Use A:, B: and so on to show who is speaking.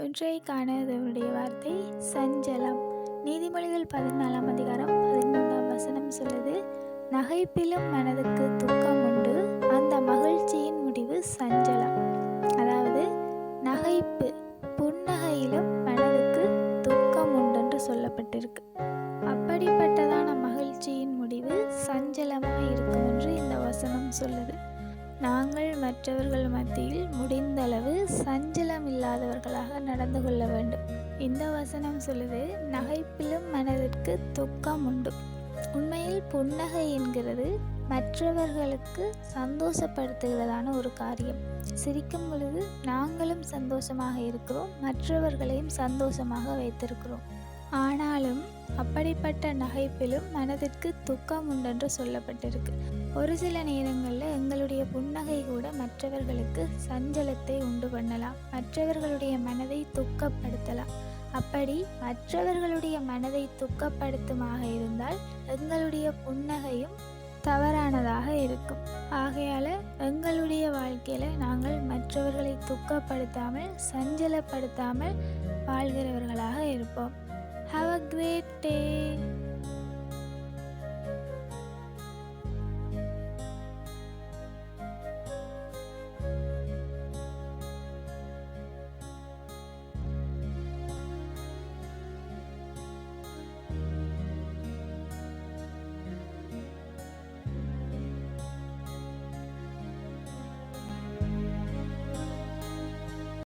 A: இன்றைக்கான தேவனுடைய வார்த்தை சஞ்சலம். நீதிமொழிகள் பதினாலாம் அதிகாரம் பதிமூன்றாம் வசனம் சொல்லுது நகைப்பிலும் மனதுக்கு துக்கம் உண்டு அந்த மகிழ்ச்சியின் முடிவு சஞ்சலம். அதாவது நகைப்பு புன்னகையிலும் மனதுக்கு துக்கம் உண்டு என்று சொல்லப்பட்டிருக்கு. அப்படிப்பட்டதான மகிழ்ச்சியின் முடிவு சஞ்சலமாக இருக்கும் என்று இந்த வசனம் சொல்லுது. நாங்கள் மற்றவர்கள் மத்தியில் முடிந்தளவு சஞ்சலம் இல்லாதவர்களாக நடந்து கொள்ள வேண்டும். இந்த வசனம் சொல்லுது நகைப்பிலும் மனதிற்கு துக்கம் உண்டு. உண்மையில் புன்னகை என்கிறது மற்றவர்களுக்கு சந்தோஷப்படுத்துகிறதான ஒரு காரியம். சிரிக்கும் பொழுது நாங்களும் சந்தோஷமாக இருக்கிறோம் மற்றவர்களையும் சந்தோஷமாக வைத்திருக்கிறோம். ஆனாலும் இப்படிப்பட்ட நகைப்பிலும் மனதிற்கு துக்கம் உண்டென்று சொல்லப்பட்டிருக்கு. ஒரு சில நேரங்களில் எங்களுடைய புன்னகை கூட மற்றவர்களுக்கு சஞ்சலத்தை உண்டு பண்ணலாம். மற்றவர்களுடைய மனதை துக்கப்படுத்தலாம். அப்படி மற்றவர்களுடைய மனதை துக்கப்படுத்துமாக இருந்தால் எங்களுடைய புன்னகையும் தவறானதாக இருக்கும். ஆகையால் எங்களுடைய வாழ்க்கையில் நாங்கள் மற்றவர்களை துக்கப்படுத்தாமல் சஞ்சலப்படுத்தாமல் வாழ்கிறவர்களாக இருப்போம். Have a great day.